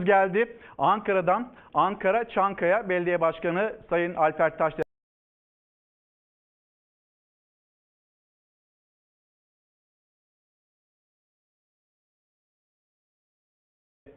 Geldi Ankara'dan. Ankara Çankaya Belediye Başkanı Sayın Alper Taş.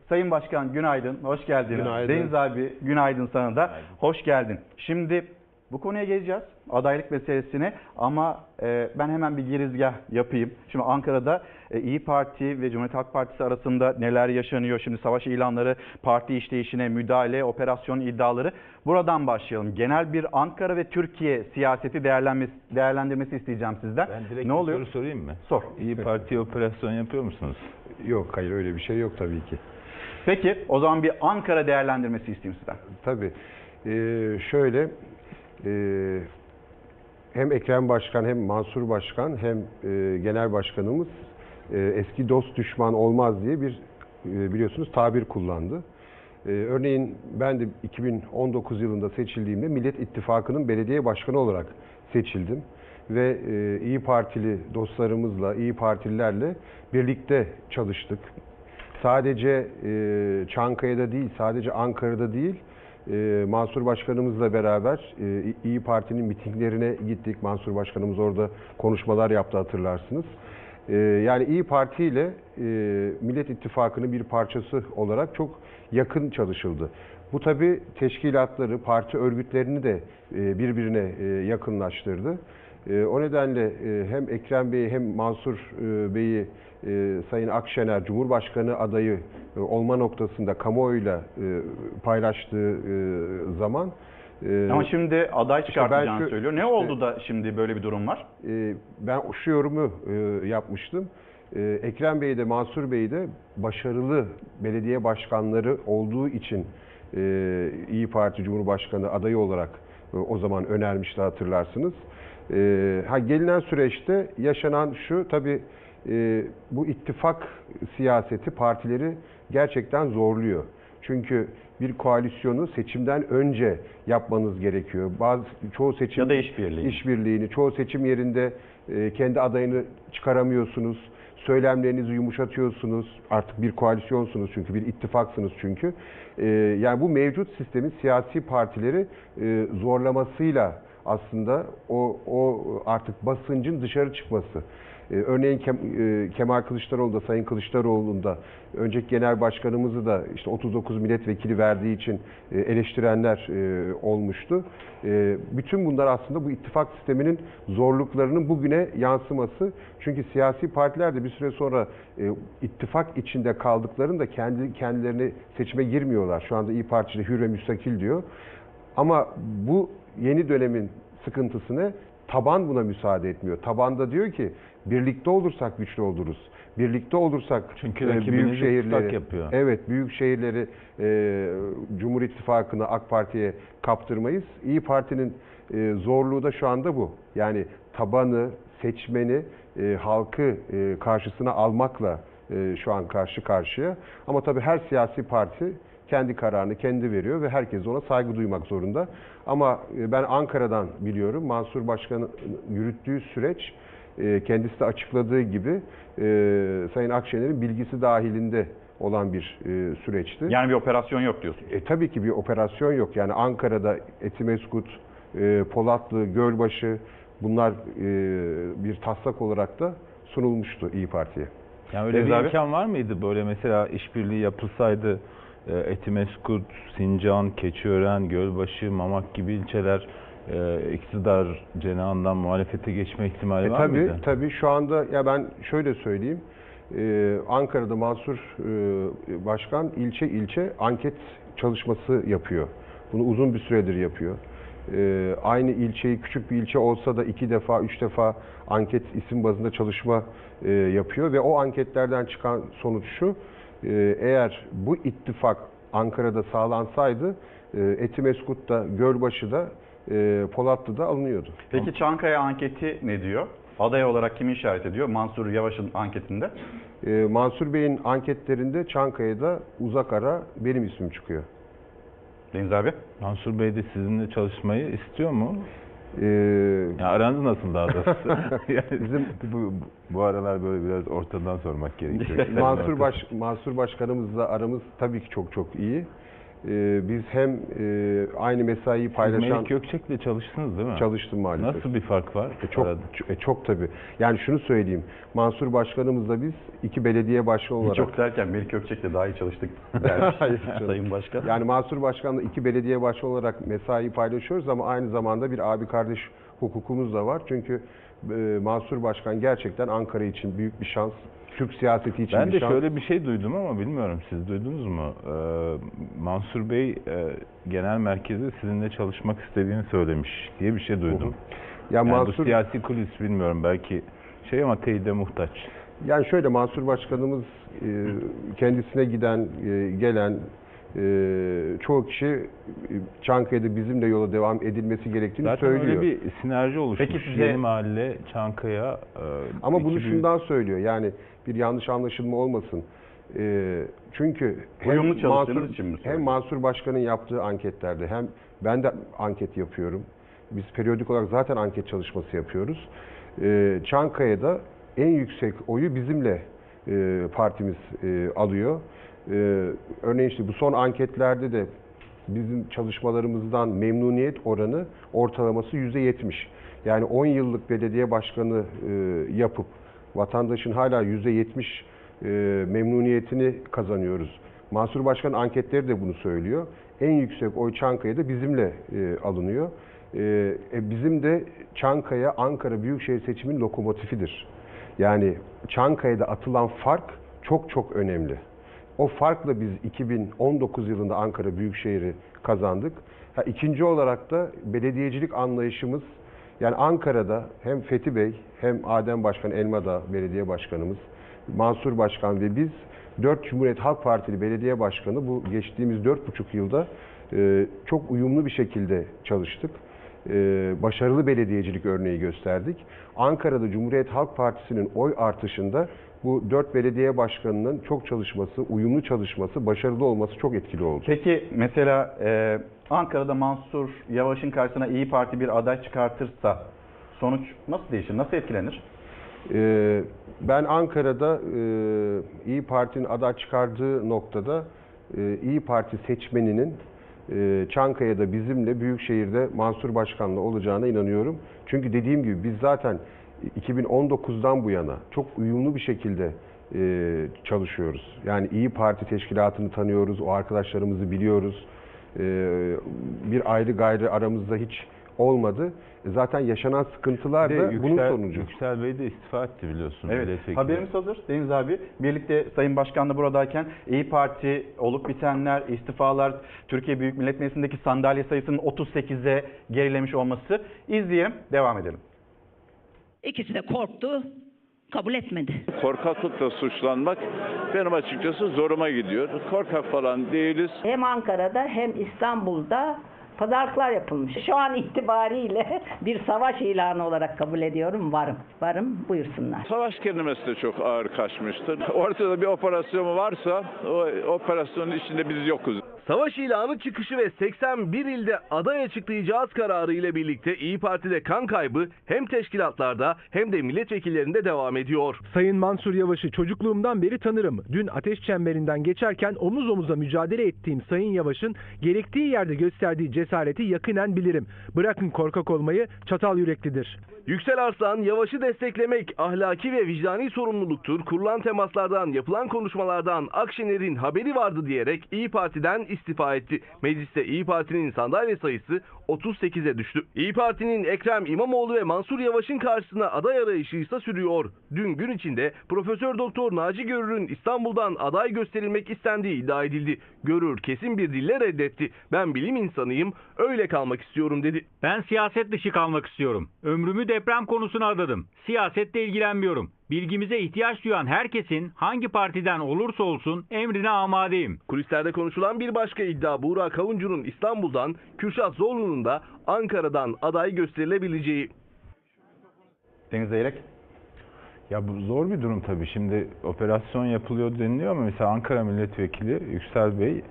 Sayın Başkan günaydın, hoş geldiniz. Günaydın. Deniz abi günaydın sana da, hoş geldin. Şimdi bu konuya geleceğiz, adaylık meselesine ama e, ben hemen bir girizgah yapayım. Şimdi Ankara'da e, İyi Parti ve Cumhuriyet Halk Partisi arasında neler yaşanıyor? Şimdi savaş ilanları, parti işleyişine müdahale, operasyon iddiaları. Buradan başlayalım. Genel bir Ankara ve Türkiye siyaseti değerlenmesi, değerlendirmesi isteyeceğim sizden. Ben direkt ne bir oluyor? soru sorayım mı? Sor. İyi Parti operasyon yapıyor musunuz? Yok hayır öyle bir şey yok tabii ki. Peki o zaman bir Ankara değerlendirmesi isteyeyim sizden. Tabii. Ee, şöyle e, hem Ekrem Başkan hem Mansur Başkan hem e, Genel Başkanımız e, eski dost düşman olmaz diye bir e, biliyorsunuz tabir kullandı. Örneğin ben de 2019 yılında seçildiğimde Millet İttifakı'nın belediye başkanı olarak seçildim. Ve e, İyi Partili dostlarımızla, İyi Partililerle birlikte çalıştık. Sadece Çankaya'da değil, sadece Ankara'da değil, e, Mansur Başkanımızla beraber e, İyi Parti'nin mitinglerine gittik. Mansur Başkanımız orada konuşmalar yaptı hatırlarsınız. E, yani İyi Parti ile e, Millet İttifakı'nın bir parçası olarak çok yakın çalışıldı. Bu tabi teşkilatları, parti örgütlerini de e, birbirine e, yakınlaştırdı. E, O nedenle hem Ekrem Bey'i hem Mansur e, Bey'i e, Sayın Akşener Cumhurbaşkanı adayı e, olma noktasında kamuoyuyla e, paylaştığı e, zaman Ama şimdi aday çıkartacağını şu- söylüyor. Ne işte- oldu da şimdi böyle bir durum var? e, ben şu yorumu e, yapmıştım. E, Ekrem Bey de Mansur Bey de başarılı belediye başkanları olduğu için e, İyi Parti Cumhurbaşkanı adayı olarak e, o zaman önermişti hatırlarsınız. E, ha gelinen süreçte yaşanan şu tabii e, bu ittifak siyaseti partileri gerçekten zorluyor. Çünkü bir koalisyonu seçimden önce yapmanız gerekiyor. Bazı çoğu seçim Ya da işbirliği. işbirliğini, çoğu seçim yerinde e, kendi adayını çıkaramıyorsunuz. Söylemlerinizi yumuşatıyorsunuz. Artık bir koalisyonsunuz çünkü, bir ittifaksınız çünkü. E, yani bu mevcut sistemin siyasi partileri e, zorlamasıyla aslında o, o artık basıncın dışarı çıkması. Ee, örneğin Kem- e, Kemal Kılıçdaroğlu da Sayın Kılıçdaroğlu'nun da önceki genel başkanımızı da işte 39 milletvekili verdiği için e, eleştirenler e, olmuştu. E, bütün bunlar aslında bu ittifak sisteminin zorluklarının bugüne yansıması. Çünkü siyasi partiler de bir süre sonra ittifak içinde kaldıklarında kendi kendilerini seçime girmiyorlar. Şu anda İyi Parti ile hür ve müstakil diyor. Ama bu yeni dönemin sıkıntısı ne? Taban buna müsaade etmiyor. Tabanda diyor ki birlikte olursak güçlü oluruz. Birlikte olursak Çünkü e, rakibinizi tutsak yapıyor. Evet, büyük şehirleri e, Cumhur İttifakı'na, AK Parti'ye kaptırmayız. İyi Parti'nin e, zorluğu da şu anda bu. Yani tabanı, seçmeni, e, halkı e, karşısına almakla e, şu an karşı karşıya. Ama tabii her siyasi parti kendi kararını kendi veriyor ve herkes ona saygı duymak zorunda. Ama e, ben Ankara'dan biliyorum Mansur Başkan'ın yürüttüğü süreç kendisi de açıkladığı gibi e, Sayın Akşener'in bilgisi dahilinde olan bir e, süreçti. Yani bir operasyon yok diyorsun. E, tabii ki bir operasyon yok. Yani Ankara'da Etimeskut, e, Polatlı, Gölbaşı bunlar e, bir taslak olarak da sunulmuştu İyi Parti'ye. Yani öyle Deniz bir abi? imkan var mıydı böyle mesela işbirliği yapılsaydı e, Etimeskut, Sincan, Keçiören, Gölbaşı, Mamak gibi ilçeler e, iktidar cenahından muhalefete geçme ihtimali E, var tabii, mıydı? tabii şu anda ya ben şöyle söyleyeyim. Ee, Ankara'da Mansur e, Başkan ilçe ilçe anket çalışması yapıyor. Bunu uzun bir süredir yapıyor. Ee, aynı ilçeyi küçük bir ilçe olsa da iki defa, üç defa anket isim bazında çalışma e, yapıyor ve o anketlerden çıkan sonuç şu. e, eğer bu ittifak Ankara'da sağlansaydı e, Etimeskut'ta, Gölbaşı'da, e, Polatlı'da alınıyordu. Peki Çankaya anketi ne diyor? Aday olarak kimi işaret ediyor? Mansur Yavaş'ın anketinde. Ee, Mansur Bey'in anketlerinde Çankaya'da uzak ara benim ismim çıkıyor. Deniz abi. Mansur Bey de sizinle çalışmayı istiyor mu? Ee, Ya aranız nasıl daha doğrusu? yani Bizim- bu, bu aralar böyle biraz ortadan sormak gerekiyor. Mansur Baş Mansur Başkanımızla aramız tabii ki çok çok iyi. Ee, biz hem e, aynı mesaiyi paylaşan Melik Gökçek'le çalıştınız değil mi? çalıştım maalesef. Nasıl bir fark var? E, çok e, çok tabii. Yani şunu söyleyeyim. Mansur Başkanımızla biz iki belediye başkanı olarak Çok derken Melik Gökçek'le daha iyi çalıştık dermiş. Sayın Başkan. Yani Mansur Başkan'la iki belediye başkanı olarak mesai paylaşıyoruz ama aynı zamanda bir abi kardeş hukukumuz da var. Çünkü e, Mansur Başkan gerçekten Ankara için büyük bir şans. Türk siyaseti için Ben bir de şans. şöyle bir şey duydum ama bilmiyorum siz duydunuz mu? Ee, Mansur Bey e, genel merkezi sizinle çalışmak istediğini söylemiş diye bir şey duydum. Ya Yani Mansur bu siyasi kulis bilmiyorum belki şey ama teyide muhtaç. Yani şöyle Mansur Başkanımız e, kendisine giden, e, gelen e, çoğu kişi e, Çankaya'da bizimle yola devam edilmesi gerektiğini Zaten söylüyor. öyle bir sinerji oluşmuş. Peki size- Yeni Mahalle, Çankaya. e, Ama bunu büyük- şundan söylüyor. Yani bir yanlış anlaşılma olmasın. E, çünkü Uyumlu çalıştığınız Mansur, için mi hem? Mansur Başkan'ın yaptığı anketlerde hem ben de anket yapıyorum. Biz periyodik olarak zaten anket çalışması yapıyoruz. E, Çankaya'da en yüksek oyu bizimle e, partimiz e, alıyor. E, örneğin işte bu son anketlerde de bizim çalışmalarımızdan memnuniyet oranı ortalaması %70. Yani 10 yıllık belediye başkanı e, yapıp vatandaşın hala %70 e, memnuniyetini kazanıyoruz. Mansur Başkan anketleri de bunu söylüyor. En yüksek oy Çankaya'da bizimle e, alınıyor. E, e, bizim de Çankaya Ankara Büyükşehir seçimin lokomotifidir. Yani Çankaya'da atılan fark çok çok önemli. O farkla biz 2019 yılında Ankara Büyükşehir'i kazandık. Ha, ikinci olarak da belediyecilik anlayışımız yani Ankara'da hem Fethi Bey hem Adem Başkan Elmadağ Belediye Başkanımız, Mansur Başkan ve biz 4 Cumhuriyet Halk Partili belediye başkanı bu geçtiğimiz 4,5 yılda e, çok uyumlu bir şekilde çalıştık. E, başarılı belediyecilik örneği gösterdik. Ankara'da Cumhuriyet Halk Partisi'nin oy artışında bu dört belediye başkanının çok çalışması, uyumlu çalışması, başarılı olması çok etkili oldu. Peki mesela e, Ankara'da Mansur Yavaş'ın karşısına İyi Parti bir aday çıkartırsa sonuç nasıl değişir? Nasıl etkilenir? Ee, ben Ankara'da e, İyi Parti'nin aday çıkardığı noktada e, İyi Parti seçmeninin e, Çankaya'da bizimle Büyükşehir'de Mansur Başkan'la olacağına inanıyorum. Çünkü dediğim gibi biz zaten 2019'dan bu yana çok uyumlu bir şekilde e, çalışıyoruz. Yani İyi Parti teşkilatını tanıyoruz, o arkadaşlarımızı biliyoruz. E, bir ayrı gayrı aramızda hiç olmadı. E, Zaten yaşanan sıkıntılar da de bunun Yüksel, sonucu. Yüksel Bey de istifa etti biliyorsun. Evet. Haberimiz hazır Deniz abi. Birlikte Sayın Başkan da buradayken İyi Parti olup bitenler, istifalar, Türkiye Büyük Millet Meclisi'ndeki sandalye sayısının 38'e gerilemiş olması. İzleyelim, devam edelim. İkisi de korktu, kabul etmedi. korkaklıkla suçlanmak benim açıkçası zoruma gidiyor. Korkak falan değiliz. Hem Ankara'da hem İstanbul'da pazarlıklar yapılmış. Şu an itibariyle bir savaş ilanı olarak kabul ediyorum. Varım. Varım buyursunlar. Savaş kelimesi de çok ağır kaçmıştır. Ortada bir operasyon varsa o operasyonun içinde biz yokuz. Savaş ilanı çıkışı ve 81 ilde aday açıklayacağız kararı ile birlikte İyi Parti'de kan kaybı hem teşkilatlarda hem de milletvekillerinde devam ediyor. Sayın Mansur Yavaş'ı çocukluğumdan beri tanırım. Dün ateş çemberinden geçerken omuz omuza mücadele ettiğim Sayın Yavaş'ın gerektiği yerde gösterdiği cesareti yakinen bilirim. Bırakın korkak olmayı, çatal yüreklidir. Yüksel Arslan, Yavaş'ı desteklemek ahlaki ve vicdani sorumluluktur. Kurulan temaslardan, yapılan konuşmalardan Akşener'in haberi vardı diyerek İyi Parti'den istifa etti. Mecliste İyi Parti'nin sandalye sayısı 38'e düştü. İyi Parti'nin Ekrem İmamoğlu ve Mansur Yavaş'ın karşısına aday arayışı ise sürüyor. Dün gün içinde Profesör Doktor Naci Görür'ün İstanbul'dan aday gösterilmek istendiği iddia edildi. Görür kesin bir dille reddetti. Ben bilim insanıyım, öyle kalmak istiyorum dedi. Ben siyaset dışı kalmak istiyorum. Ömrümü deprem konusuna adadım. Siyasetle ilgilenmiyorum. Bilgimize ihtiyaç duyan herkesin hangi partiden olursa olsun emrine amadeyim. Kulislerde konuşulan bir başka iddia Buğra Kavuncu'nun İstanbul'dan, Kürşat Zorlu'nun da Ankara'dan aday gösterilebileceği. Deniz Zeyrek. Ya bu zor bir durum tabii. Şimdi operasyon yapılıyor deniliyor ama mesela Ankara Milletvekili Yüksel Bey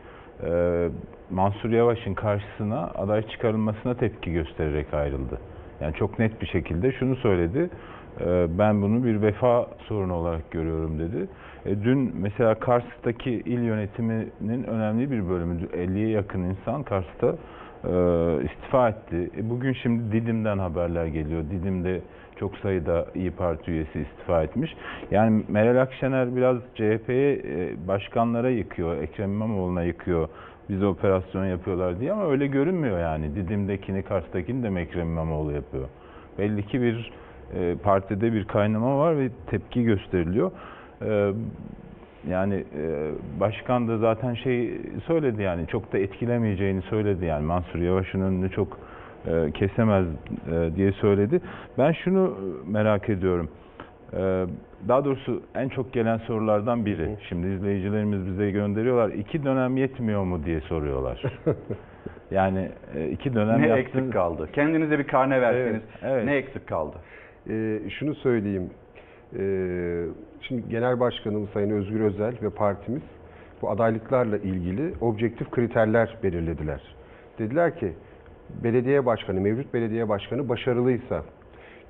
e, Mansur Yavaş'ın karşısına aday çıkarılmasına tepki göstererek ayrıldı. Yani çok net bir şekilde şunu söyledi. E, Ben bunu bir vefa sorunu olarak görüyorum dedi. E, Dün mesela Kars'taki il yönetiminin önemli bir bölümü, 50'ye yakın insan Kars'ta e, istifa etti. E, Bugün şimdi Didim'den haberler geliyor. Didim'de çok sayıda İyi Parti üyesi istifa etmiş. Yani Meral Akşener biraz CHP'ye e, başkanlara yıkıyor, Ekrem İmamoğlu'na yıkıyor. Bize operasyon yapıyorlar diye ama öyle görünmüyor yani. Didim'dekini, Kars'takini de Ekrem İmamoğlu yapıyor? Belli ki bir e, partide bir kaynama var ve tepki gösteriliyor. E, yani e, başkan da zaten şey söyledi yani çok da etkilemeyeceğini söyledi yani Mansur Yavaş'ın önünü çok e, kesemez e, diye söyledi. Ben şunu merak ediyorum. E, daha doğrusu en çok gelen sorulardan biri. Şimdi izleyicilerimiz bize gönderiyorlar. İki dönem yetmiyor mu diye soruyorlar. Yani iki dönem Ne yaptın- eksik kaldı? Kendinize bir karne verseniz evet. ne eksik kaldı? Ee, şunu söyleyeyim. Ee, şimdi Genel Başkanımız Sayın Özgür Özel ve partimiz bu adaylıklarla ilgili objektif kriterler belirlediler. Dediler ki belediye başkanı, mevcut belediye başkanı başarılıysa,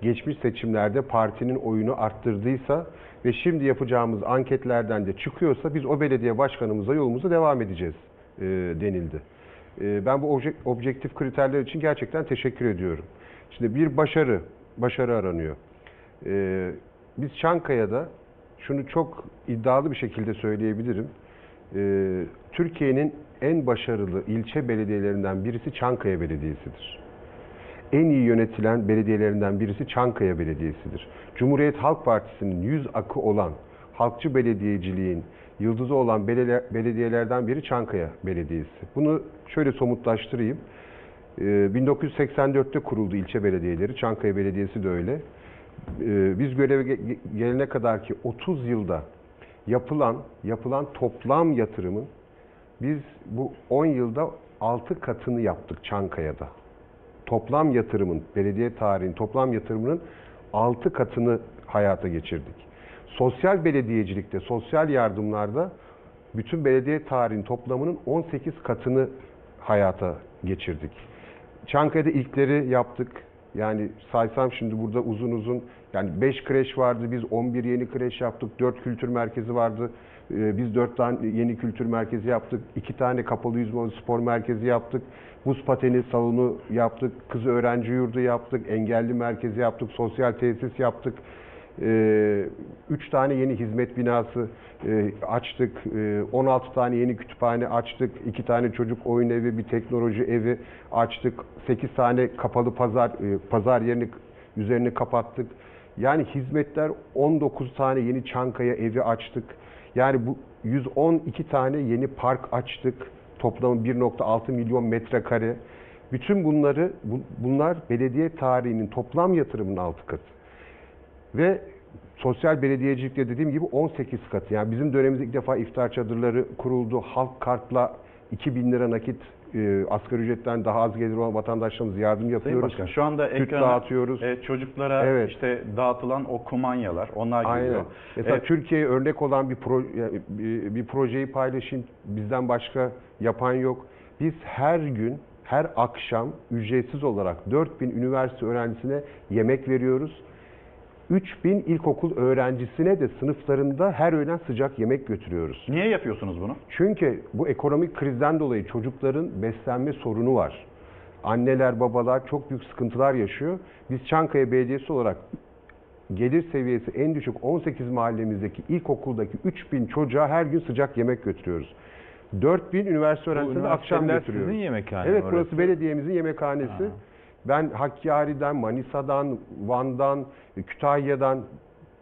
geçmiş seçimlerde partinin oyunu arttırdıysa ve şimdi yapacağımız anketlerden de çıkıyorsa biz o belediye başkanımıza yolumuza devam edeceğiz e, denildi. E, ben bu obje- objektif kriterler için gerçekten teşekkür ediyorum. Şimdi bir başarı, başarı aranıyor. E, biz Çankaya'da şunu çok iddialı bir şekilde söyleyebilirim. E, Türkiye'nin en başarılı ilçe belediyelerinden birisi Çankaya Belediyesi'dir en iyi yönetilen belediyelerinden birisi Çankaya Belediyesi'dir. Cumhuriyet Halk Partisi'nin yüz akı olan, halkçı belediyeciliğin yıldızı olan belediye- belediyelerden biri Çankaya Belediyesi. Bunu şöyle somutlaştırayım. Ee, 1984'te kuruldu ilçe belediyeleri, Çankaya Belediyesi de öyle. Ee, Biz göreve ge- gelene kadar ki 30 yılda yapılan yapılan toplam yatırımın biz bu 10 yılda 6 katını yaptık Çankaya'da toplam yatırımın, belediye tarihinin toplam yatırımının 6 katını hayata geçirdik. Sosyal belediyecilikte, sosyal yardımlarda bütün belediye tarihinin toplamının 18 katını hayata geçirdik. Çankaya'da ilkleri yaptık. Yani saysam şimdi burada uzun uzun yani 5 kreş vardı biz 11 yeni kreş yaptık. 4 kültür merkezi vardı. Ee, Biz 4 tane yeni kültür merkezi yaptık. 2 tane kapalı yüzme spor merkezi yaptık. Buz pateni salonu yaptık. Kız öğrenci yurdu yaptık. Engelli merkezi yaptık. Sosyal tesis yaptık. 3 tane yeni hizmet binası e, açtık. E, 16 tane yeni kütüphane açtık. 2 tane çocuk oyun evi, bir teknoloji evi açtık. 8 tane kapalı pazar e, pazar yerini üzerini kapattık. Yani hizmetler 19 tane yeni Çankaya evi açtık. Yani bu 112 tane yeni park açtık. Toplamı 1.6 milyon metrekare. Bütün bunları bu- bunlar belediye tarihinin toplam yatırımının altı katı. Ve sosyal belediyecilikte dediğim gibi 18 katı. Yani bizim dönemimizde ilk defa iftar çadırları kuruldu. Halk kartla 2000 lira nakit e, asgari ücretten daha az gelir olan vatandaşlarımız yardım yapıyoruz. Başkan şu anda Süt ekrana dağıtıyoruz. e, çocuklara Evet. işte dağıtılan o kumanyalar onlar Aynen. geliyor. Mesela E, Türkiye'ye örnek olan bir, pro, bir, bir projeyi paylaşayım. Bizden başka yapan yok. Biz her gün, her akşam ücretsiz olarak 4000 üniversite öğrencisine yemek veriyoruz. 3000 ilkokul öğrencisine de sınıflarında her öğlen sıcak yemek götürüyoruz. niye yapıyorsunuz bunu? Çünkü bu ekonomik krizden dolayı çocukların beslenme sorunu var. Anneler, babalar çok büyük sıkıntılar yaşıyor. Biz Çankaya Belediyesi olarak gelir seviyesi en düşük 18 mahallemizdeki ilkokuldaki 3000 çocuğa her gün sıcak yemek götürüyoruz. 4000 üniversite öğrencisine akşam götürüyoruz. sizin yemekhane Evet orası. burası belediyemizin yemekhanesi. Ben Hakkari'den, Manisa'dan, Van'dan, Kütahya'dan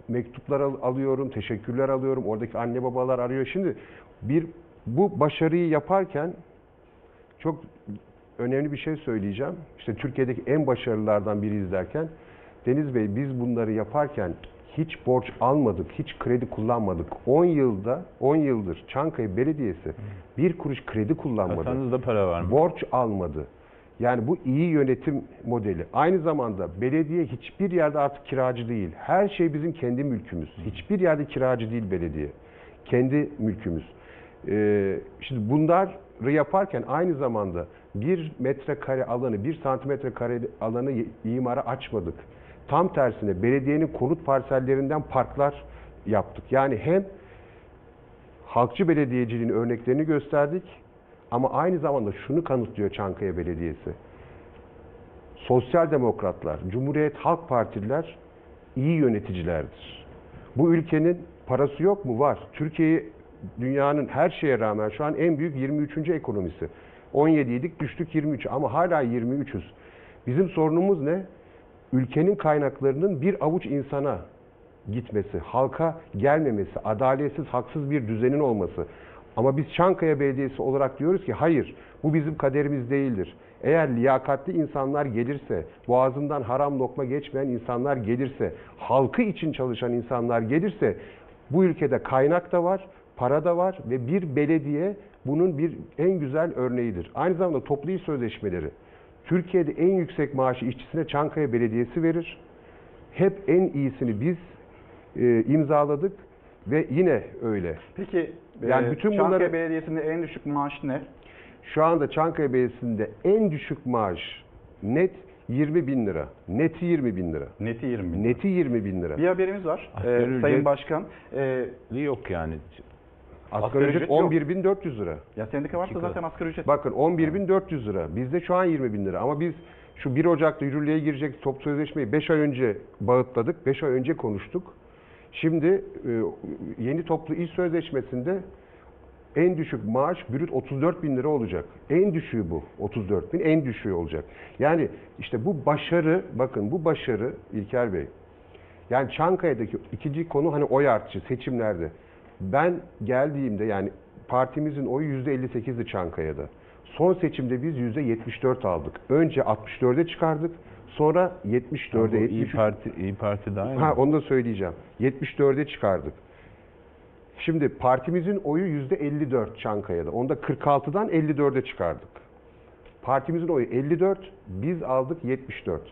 mektuplar al- alıyorum, teşekkürler alıyorum. Oradaki anne babalar arıyor. Şimdi bir bu başarıyı yaparken çok önemli bir şey söyleyeceğim. İşte Türkiye'deki en başarılılardan biri izlerken Deniz Bey biz bunları yaparken hiç borç almadık, hiç kredi kullanmadık. 10 yılda, 10 yıldır Çankaya Belediyesi bir kuruş kredi kullanmadı. Kasanızda para var mı? Borç almadı. Yani bu iyi yönetim modeli. Aynı zamanda belediye hiçbir yerde artık kiracı değil. Her şey bizim kendi mülkümüz. Hiçbir yerde kiracı değil belediye. Kendi mülkümüz. Ee, şimdi bunları yaparken aynı zamanda bir metrekare alanı, bir santimetre kare alanı imara açmadık. Tam tersine belediyenin konut parsellerinden parklar yaptık. Yani hem halkçı belediyeciliğin örneklerini gösterdik ama aynı zamanda şunu kanıtlıyor Çankaya Belediyesi. Sosyal demokratlar, Cumhuriyet Halk Partililer iyi yöneticilerdir. Bu ülkenin parası yok mu? Var. Türkiye dünyanın her şeye rağmen şu an en büyük 23. ekonomisi. 17 idik düştük 23 ama hala 23'üz. Bizim sorunumuz ne? Ülkenin kaynaklarının bir avuç insana gitmesi, halka gelmemesi, adaletsiz, haksız bir düzenin olması. Ama biz Çankaya Belediyesi olarak diyoruz ki hayır, bu bizim kaderimiz değildir. Eğer liyakatli insanlar gelirse, boğazından haram lokma geçmeyen insanlar gelirse, halkı için çalışan insanlar gelirse, bu ülkede kaynak da var, para da var ve bir belediye bunun bir en güzel örneğidir. Aynı zamanda toplu iş sözleşmeleri. Türkiye'de en yüksek maaşı işçisine Çankaya Belediyesi verir. Hep en iyisini biz e, imzaladık ve yine öyle. Peki Yani e, bütün Çankaya bunları- Belediyesi'nde en düşük maaş ne? Şu anda Çankaya Belediyesi'nde en düşük maaş net 20 bin lira. Neti 20 bin lira. Neti 20 bin. Neti 20 bin lira. Bir haberimiz var. Asgari Ee, ücret- Sayın Başkan, e, Yok yani. Asgari asgari ücret ücret yok. 11.400 lira. ya sendika varsa kat. zaten asgari ücret. Bakın 11.400 lira. Bizde şu an 20 bin lira. Ama biz şu 1 Ocak'ta yürürlüğe girecek top sözleşmeyi 5 ay önce bağıtladık. 5 ay önce konuştuk. Şimdi e, yeni toplu iş sözleşmesinde en düşük maaş brüt 34 bin lira olacak. En düşüğü bu. 34 bin en düşüğü olacak. Yani işte bu başarı, bakın bu başarı İlker Bey. Yani Çankaya'daki ikinci konu hani oy artışı seçimlerde. Ben geldiğimde yani partimizin oyu %58'di Çankaya'da. Son seçimde biz %74 aldık. Önce 64'e çıkardık. Sonra 74'e, Bu İyi 73 Parti, İyi Parti daha Ha onu da söyleyeceğim. 74'e çıkardık. Şimdi partimizin oyu %54 Çankaya'da. Onda 46'dan 54'e çıkardık. Partimizin oyu 54, biz aldık 74.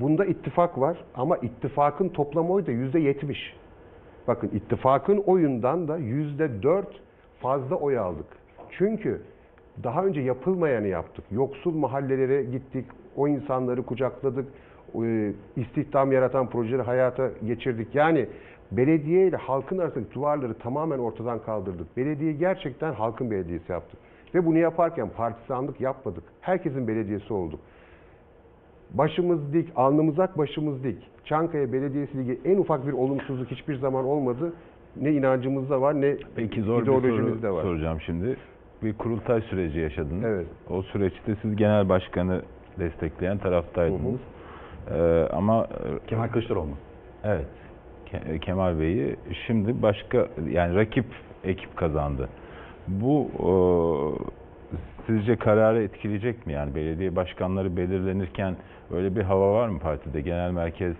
Bunda ittifak var ama ittifakın toplam oyu da %70. Bakın ittifakın oyundan da %4 fazla oy aldık. Çünkü daha önce yapılmayanı yaptık. Yoksul mahallelere gittik, o insanları kucakladık, e, istihdam yaratan projeleri hayata geçirdik. Yani belediye ile halkın arasındaki duvarları tamamen ortadan kaldırdık. Belediye gerçekten halkın belediyesi yaptık. Ve bunu yaparken partisanlık yapmadık. Herkesin belediyesi olduk. Başımız dik, alnımız ak, başımız dik. Çankaya Belediyesi ilgili en ufak bir olumsuzluk hiçbir zaman olmadı. Ne inancımızda var ne Peki zor bir ideolojimizde soru var. soracağım şimdi. Bir kurultay süreci yaşadınız. Evet. O süreçte siz genel başkanı destekleyen taraftaydınız. Ee, ama e, Kemal Kılıçdaroğlu mu? evet Ke- Kemal Bey'i şimdi başka yani rakip ekip kazandı. Bu e, sizce kararı etkileyecek mi? Yani belediye başkanları belirlenirken öyle bir hava var mı partide? Genel merkez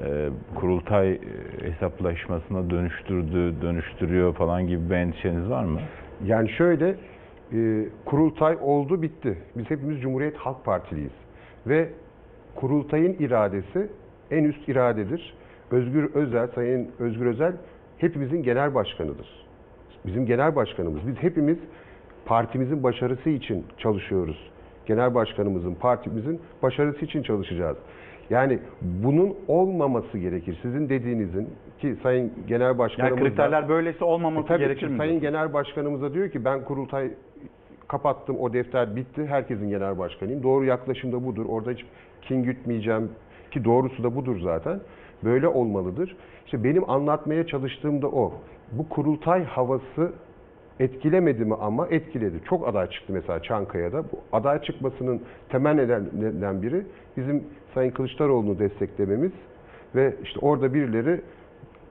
e, kurultay e, hesaplaşmasına dönüştürdü, dönüştürüyor falan gibi bir endişeniz var mı? Yani şöyle, e, kurultay oldu bitti. Biz hepimiz Cumhuriyet Halk Partiliyiz. Ve kurultayın iradesi en üst iradedir. Özgür Özel, Sayın Özgür Özel hepimizin genel başkanıdır. Bizim genel başkanımız. Biz hepimiz partimizin başarısı için çalışıyoruz. Genel başkanımızın, partimizin başarısı için çalışacağız. Yani bunun olmaması gerekir. Sizin dediğinizin ki Sayın Genel Yani Başkanımız da- kriterler böylesi olmaması e tabii gerekir ki mi? Sayın Genel Başkanımız da diyor ki ben kurultay kapattım, o defter bitti, herkesin genel başkanıyım. Doğru yaklaşım da budur. Orada hiç kin gütmeyeceğim ki doğrusu da budur zaten. Böyle olmalıdır. İşte benim anlatmaya çalıştığım da o. Bu kurultay havası etkilemedi mi ama etkiledi. Çok aday çıktı mesela Çankaya'da. Bu aday çıkmasının temel nedenlerinden biri bizim Sayın Kılıçdaroğlu'nu desteklememiz ve işte orada birileri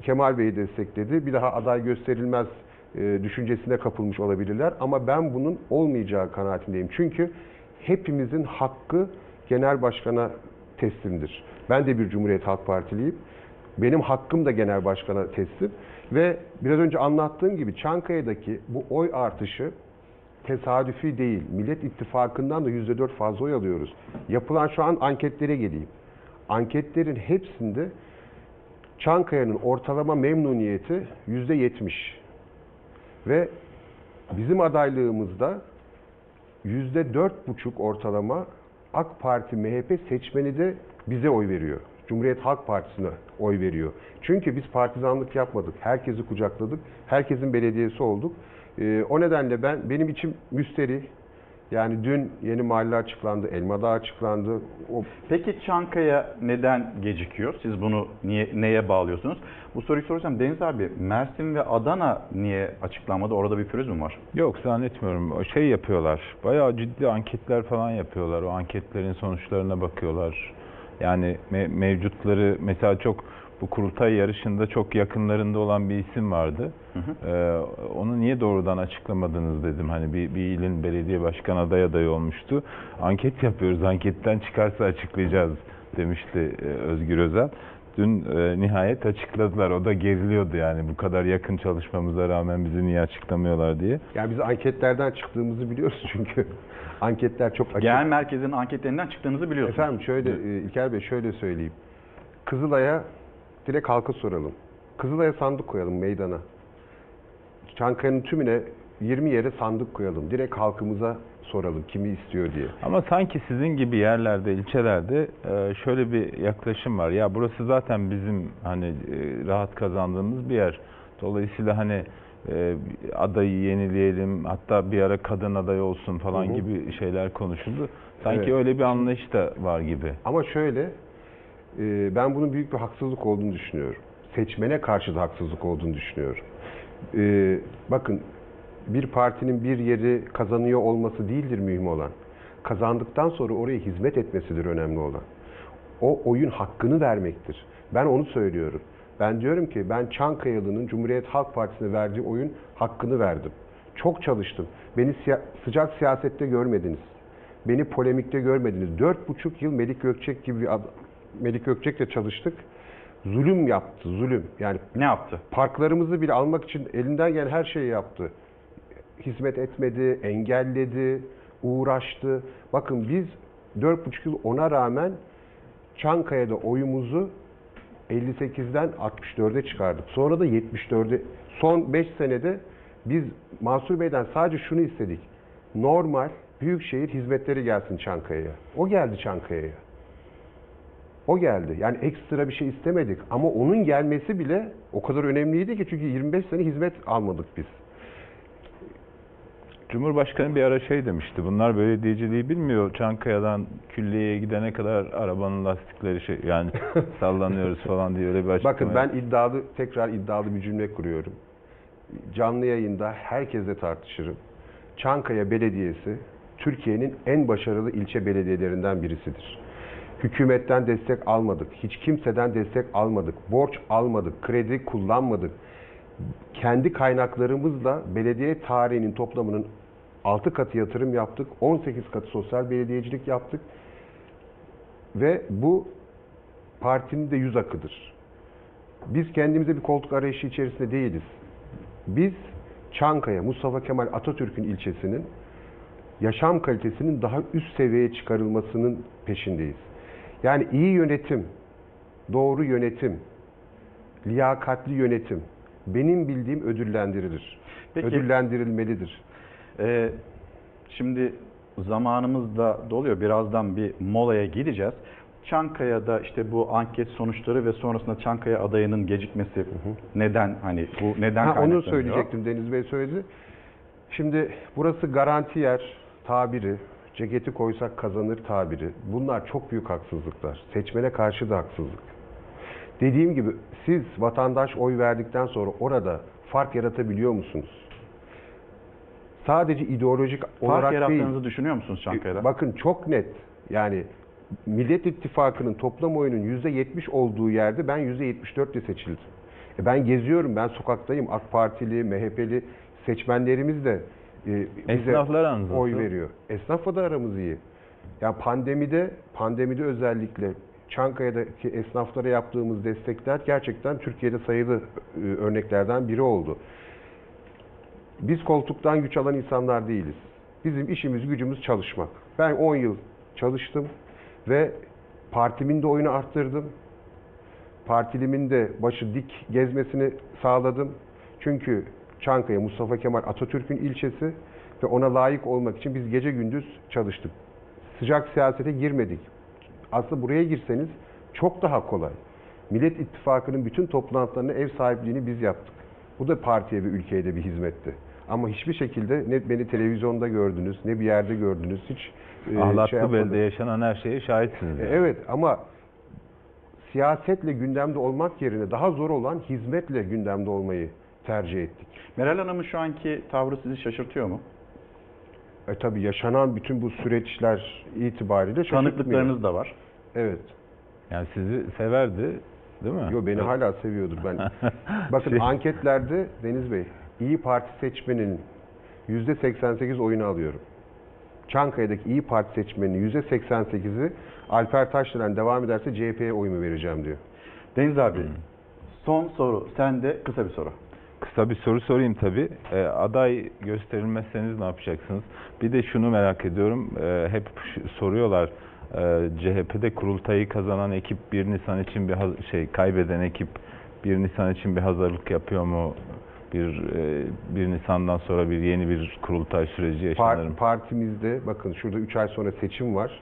Kemal Bey'i destekledi. Bir daha aday gösterilmez e, düşüncesine kapılmış olabilirler. Ama ben bunun olmayacağı kanaatindeyim. Çünkü hepimizin hakkı genel başkana teslimdir. Ben de bir Cumhuriyet Halk Partiliyim. Benim hakkım da genel başkana teslim. Ve biraz önce anlattığım gibi Çankaya'daki bu oy artışı tesadüfi değil. Millet İttifakı'ndan da %4 fazla oy alıyoruz. Yapılan şu an anketlere geleyim. Anketlerin hepsinde Çankaya'nın ortalama memnuniyeti yüzde yetmiş. Ve bizim adaylığımızda yüzde dört buçuk ortalama AK Parti MHP seçmeni de bize oy veriyor. Cumhuriyet Halk Partisi'ne oy veriyor. Çünkü biz partizanlık yapmadık. Herkesi kucakladık. Herkesin belediyesi olduk. Ee, o nedenle ben benim içim müsteri. Yani dün yeni mahalle açıklandı, Elmadağ açıklandı. O Peki Çankaya neden gecikiyor? Siz bunu niye neye bağlıyorsunuz? Bu soruyu sorsam Deniz abi Mersin ve Adana niye açıklanmadı? Orada bir pürüz mü var? Yok zannetmiyorum. O şey yapıyorlar. Bayağı ciddi anketler falan yapıyorlar. O anketlerin sonuçlarına bakıyorlar. Yani me- mevcutları mesela çok bu kurultay yarışında çok yakınlarında olan bir isim vardı. Ee, onu niye doğrudan açıklamadınız dedim. Hani bir, bir ilin belediye başkan aday adayı olmuştu. Anket yapıyoruz. Anketten çıkarsa açıklayacağız demişti e, Özgür Özel. Dün e, nihayet açıkladılar. O da geriliyordu yani bu kadar yakın çalışmamıza rağmen bizi niye açıklamıyorlar diye. yani biz anketlerden çıktığımızı biliyoruz çünkü. Anketler çok açık. Genel merkezin anketlerinden çıktığınızı biliyorsunuz. Efendim şöyle e, İlker Bey şöyle söyleyeyim. Kızılay'a direkt halka soralım. Kızılay'a sandık koyalım meydana. Çankaya'nın tümüne 20 yere sandık koyalım. Direkt halkımıza soralım kimi istiyor diye. Ama sanki sizin gibi yerlerde, ilçelerde e, şöyle bir yaklaşım var. Ya burası zaten bizim hani e, rahat kazandığımız bir yer. Dolayısıyla hani e, adayı yenileyelim, hatta bir ara kadın aday olsun falan Hı hı. gibi şeyler konuşuldu. Sanki Evet. öyle bir anlayış da var gibi. Ama şöyle ben bunun büyük bir haksızlık olduğunu düşünüyorum. Seçmene karşı da haksızlık olduğunu düşünüyorum. Bakın bir partinin bir yeri kazanıyor olması değildir mühim olan. Kazandıktan sonra oraya hizmet etmesidir önemli olan. O oyun hakkını vermektir. Ben onu söylüyorum. Ben diyorum ki ben Çankayalı'nın Cumhuriyet Halk Partisi'ne verdiği oyun hakkını verdim. Çok çalıştım. Beni siya- sıcak siyasette görmediniz. Beni polemikte görmediniz. Dört buçuk yıl Melik Gökçek gibi Melik Gökçek'le çalıştık. Zulüm yaptı, zulüm. Yani Ne yaptı? parklarımızı bile almak için elinden gelen her şeyi yaptı. Hizmet etmedi, engelledi, uğraştı. Bakın biz 4,5 yıl ona rağmen Çankaya'da oyumuzu 58'den 64'e çıkardık. Sonra da 74'e. Son 5 senede biz Mansur Bey'den sadece şunu istedik. Normal büyükşehir hizmetleri gelsin Çankaya'ya. O geldi Çankaya'ya. O geldi. Yani ekstra bir şey istemedik. Ama onun gelmesi bile o kadar önemliydi ki çünkü 25 sene hizmet almadık biz. Cumhurbaşkanı bir ara şey demişti. Bunlar belediyeciliği bilmiyor. Çankaya'dan külliyeye gidene kadar arabanın lastikleri şey yani sallanıyoruz falan diye öyle bir açıklama. Bakın ben iddialı, tekrar iddialı bir cümle kuruyorum. Canlı yayında herkesle tartışırım. Çankaya Belediyesi Türkiye'nin en başarılı ilçe belediyelerinden birisidir. Hükümetten destek almadık, hiç kimseden destek almadık, borç almadık, kredi kullanmadık. Kendi kaynaklarımızla belediye tarihinin toplamının 6 katı yatırım yaptık, 18 katı sosyal belediyecilik yaptık ve bu partinin de yüz akıdır. Biz kendimize bir koltuk arayışı içerisinde değiliz. Biz Çankaya, Mustafa Kemal Atatürk'ün ilçesinin yaşam kalitesinin daha üst seviyeye çıkarılmasının peşindeyiz. Yani iyi yönetim, doğru yönetim, liyakatli yönetim benim bildiğim ödüllendirilir. Peki. Ödüllendirilmelidir. Ee, şimdi zamanımız da doluyor. Birazdan bir molaya gideceğiz. Çankaya'da işte bu anket sonuçları ve sonrasında Çankaya adayının gecikmesi neden hani bu neden Ha, onu söyleyecektim Deniz Bey söyledi. Şimdi burası garanti yer tabiri, ceketi koysak kazanır tabiri. Bunlar çok büyük haksızlıklar. Seçmene karşı da haksızlık. Dediğim gibi siz vatandaş oy verdikten sonra orada fark yaratabiliyor musunuz? Sadece ideolojik Fark olarak değil. yarattığınızı düşünüyor musunuz Çankaya'da? Bakın çok net. Yani Millet İttifakı'nın toplam oyunun %70 olduğu yerde ben %74 ile seçildim. E ben geziyorum, ben sokaktayım. AK Partili, MHP'li seçmenlerimiz de e, bize Esnaflar oy veriyor. Esnafla da aramız iyi. Yani pandemide, pandemide özellikle Çankaya'daki esnaflara yaptığımız destekler gerçekten Türkiye'de sayılı e, örneklerden biri oldu. Biz koltuktan güç alan insanlar değiliz. Bizim işimiz gücümüz çalışmak. Ben 10 yıl çalıştım ve partimin de oyunu arttırdım. Partilimin de başı dik gezmesini sağladım. Çünkü Çankaya Mustafa Kemal Atatürk'ün ilçesi ve ona layık olmak için biz gece gündüz çalıştık. Sıcak siyasete girmedik. Aslında buraya girseniz çok daha kolay. Millet İttifakı'nın bütün toplantılarına ev sahipliğini biz yaptık. Bu da partiye ve ülkeye de bir hizmetti. Ama hiçbir şekilde ne beni televizyonda gördünüz, ne bir yerde gördünüz, hiç e, Ahlatlı şey yapmadım. belde yaşanan her şeye şahitsiniz. E, yani. Evet ama siyasetle gündemde olmak yerine daha zor olan hizmetle gündemde olmayı tercih ettik. Meral Hanım'ın şu anki tavrı sizi şaşırtıyor mu? E tabii yaşanan bütün bu süreçler itibariyle şaşırtmıyor. Tanıklıklarınız da var. Evet. Yani sizi severdi değil mi? Yo beni hala seviyordur ben. Bakın Şey- anketlerde Deniz Bey İyi Parti seçmeninin %88 oyunu alıyorum. Çankaya'daki İyi Parti seçmeninin %88'i Alper Taşdelen devam ederse CHP'ye oyumu vereceğim diyor. Deniz abi son soru. Sen de kısa bir soru. Kısa bir soru sorayım tabii. Ee, aday gösterilmezseniz ne yapacaksınız? Bir de şunu merak ediyorum. Ee, hep soruyorlar. Ee, CHP'de kurultayı kazanan ekip 1 Nisan için bir şey kaybeden ekip 1 Nisan için bir hazırlık yapıyor mu? Bir e, 1 Nisan'dan sonra bir yeni bir kurultay süreci yaşanır mı? partimizde bakın şurada 3 ay sonra seçim var.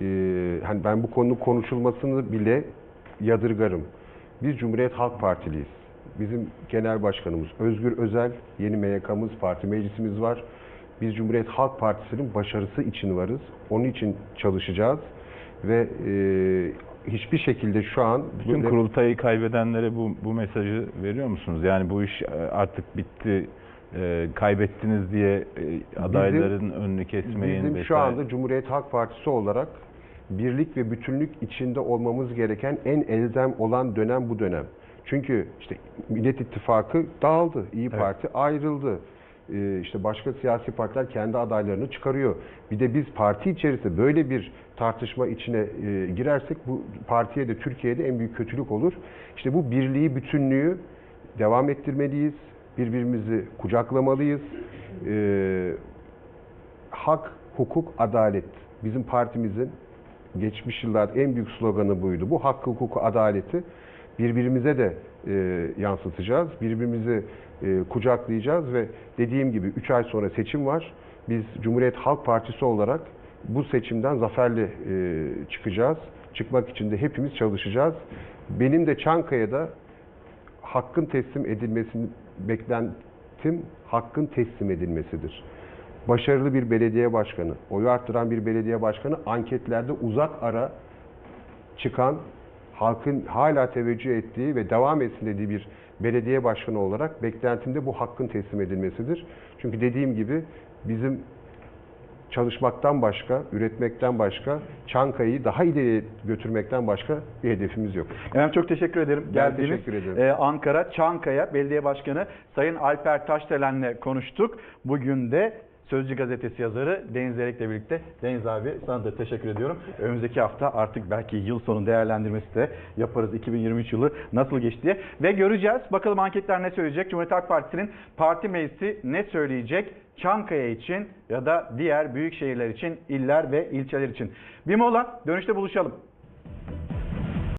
Ee, hani ben bu konu konuşulmasını bile yadırgarım. Biz Cumhuriyet Halk Partiliyiz. Bizim genel başkanımız Özgür Özel, yeni MYK'mız, parti meclisimiz var. Biz Cumhuriyet Halk Partisi'nin başarısı için varız. Onun için çalışacağız ve e, hiçbir şekilde şu an Bütün bu- kurultayı kaybedenlere bu, bu mesajı veriyor musunuz? Yani bu iş e, artık bitti, e, kaybettiniz diye e, adayların önünü kesmeyin Bizim vesaire. şu anda Cumhuriyet Halk Partisi olarak birlik ve bütünlük içinde olmamız gereken en elzem olan dönem bu dönem. Çünkü işte Millet İttifakı dağıldı, İyi Parti ayrıldı. Ee, işte başka siyasi partiler kendi adaylarını çıkarıyor. Bir de biz parti içerisinde böyle bir tartışma içine e, girersek bu partiye de Türkiye'de en büyük kötülük olur. İşte bu birliği, bütünlüğü devam ettirmeliyiz. Birbirimizi kucaklamalıyız. Ee, hak, hukuk, adalet. Bizim partimizin geçmiş yıllarda en büyük sloganı buydu. Bu hakkı, hukuku, adaleti birbirimize de e, yansıtacağız. Birbirimizi e, kucaklayacağız ve dediğim gibi 3 ay sonra seçim var. Biz Cumhuriyet Halk Partisi olarak bu seçimden zaferli e, çıkacağız. Çıkmak için de hepimiz çalışacağız. Benim de Çankaya'da hakkın teslim edilmesini beklentim hakkın teslim edilmesidir. Başarılı bir belediye başkanı, oyu arttıran bir belediye başkanı anketlerde uzak ara çıkan, halkın hala teveccüh ettiği ve devam etsin dediği bir belediye başkanı olarak beklentimde bu hakkın teslim edilmesidir. Çünkü dediğim gibi bizim çalışmaktan başka, üretmekten başka, Çankaya'yı daha ileriye götürmekten başka bir hedefimiz yok. Efendim çok teşekkür ederim. Ben Geldiniz. teşekkür ederim. Ee, Ankara Çankaya Belediye Başkanı Sayın Alper Taşdelen'le konuştuk. Bugün de Sözcü Gazetesi yazarı Deniz Erek'le birlikte. Deniz abi sana da teşekkür ediyorum. Önümüzdeki hafta artık belki yıl sonu değerlendirmesi de yaparız 2023 yılı nasıl geçti diye. Ve göreceğiz bakalım anketler ne söyleyecek? Cumhuriyet Halk Partisi'nin parti meclisi ne söyleyecek? Çankaya için ya da diğer büyük şehirler için, iller ve ilçeler için. Bir mola dönüşte buluşalım.